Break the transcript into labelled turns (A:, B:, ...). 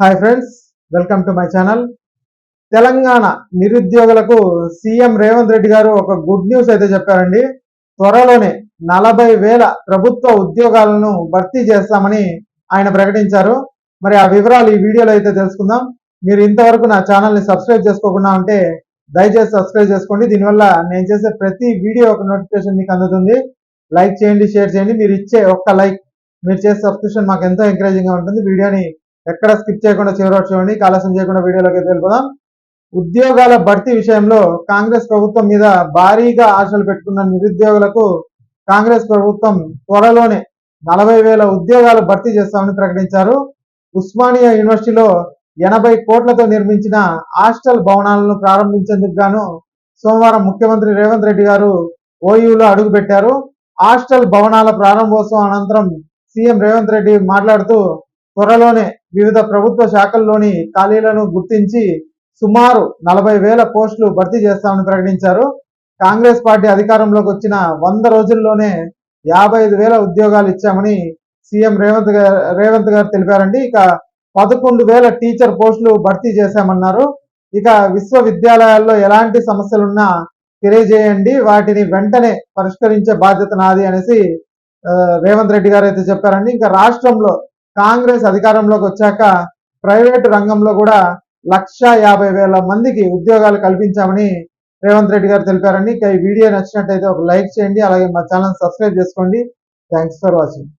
A: Hi friends welcome to my channel Telangana నిరుద్యోగులకు CM Revanth Reddy గారు ఒక గుడ్ న్యూస్ అయితే చెప్పారండి. త్వరలోనే నలభై వేల ప్రభుత్వ ఉద్యోగాలను భర్తీ చేస్తామని ఆయన ప్రకటించారు. మరి ఆ వివరాలు ఈ వీడియోలో అయితే తెలుసుకుందాం. మీరు ఇంతవరకు నా ఛానల్ని సబ్స్క్రైబ్ చేసుకోకుండా ఉంటే దయచేసి సబ్స్క్రైబ్ చేసుకోండి. దీనివల్ల నేను చేసే ప్రతి వీడియో ఒక నోటిఫికేషన్ మీకు అందుతుంది. లైక్ చేయండి షేర్ చేయండి. మీరు ఇచ్చే ఒక్క లైక్ మీరు చేసే సబ్స్క్రిప్షన్ మాకు ఎంతో ఎంకరేజింగ్గా ఉంటుంది. వీడియోని ఎక్కడ స్కిప్ చేయకుండా చివరి వరకు చూడండి. ఆలస్యం చేయకుండా వీడియోలోకి వెళ్ళిపోదాం. ఉద్యోగాల భర్తీ విషయంలో కాంగ్రెస్ ప్రభుత్వం మీద భారీగా ఆశలు పెట్టుకున్న నిరుద్యోగులకు కాంగ్రెస్ ప్రభుత్వం త్వరలోనే నలభై వేల ఉద్యోగాలు భర్తీ చేస్తామని ప్రకటించారు. ఉస్మానియా యూనివర్సిటీలో ఎనభై కోట్లతో నిర్మించిన హాస్టల్ భవనాలను ప్రారంభించేందుకు గాను సోమవారం ముఖ్యమంత్రి రేవంత్ రెడ్డి గారు ఓయూలో అడుగుపెట్టారు. హాస్టల్ భవనాల ప్రారంభోత్సవం అనంతరం సీఎం రేవంత్ రెడ్డి మాట్లాడుతూ త్వరలోనే వివిధ ప్రభుత్వ శాఖల్లోని ఖాళీలను గుర్తించి సుమారు నలభై వేల పోస్టులు భర్తీ చేస్తామని ప్రకటించారు. కాంగ్రెస్ పార్టీ అధికారంలోకి వచ్చిన వంద రోజుల్లోనే యాభై ఐదు వేల ఉద్యోగాలు ఇచ్చామని సీఎం రేవంత్ గారు రేవంత్ గారు తెలిపారండి. ఇక పదకొండు వేల టీచర్ పోస్టులు భర్తీ చేశామన్నారు. ఇక విశ్వవిద్యాలయాల్లో ఎలాంటి సమస్యలున్నా తెలియజేయండి. వాటిని వెంటనే పరిష్కరించే బాధ్యత నాది అనేసి రేవంత్ రెడ్డి గారు అయితే చెప్పారండి. ఇంకా రాష్ట్రంలో కాంగ్రెస్ అధికారంలోకి వచ్చాక ప్రైవేటు రంగంలో కూడా లక్ష యాభై వేల మందికి ఉద్యోగాలు కల్పించామని రేవంత్ రెడ్డి గారు తెలిపారండి. ఈ వీడియో నచ్చినట్టయితే ఒక లైక్ చేయండి. అలాగే మా ఛానల్ సబ్స్క్రైబ్ చేసుకోండి. Thanks for watching.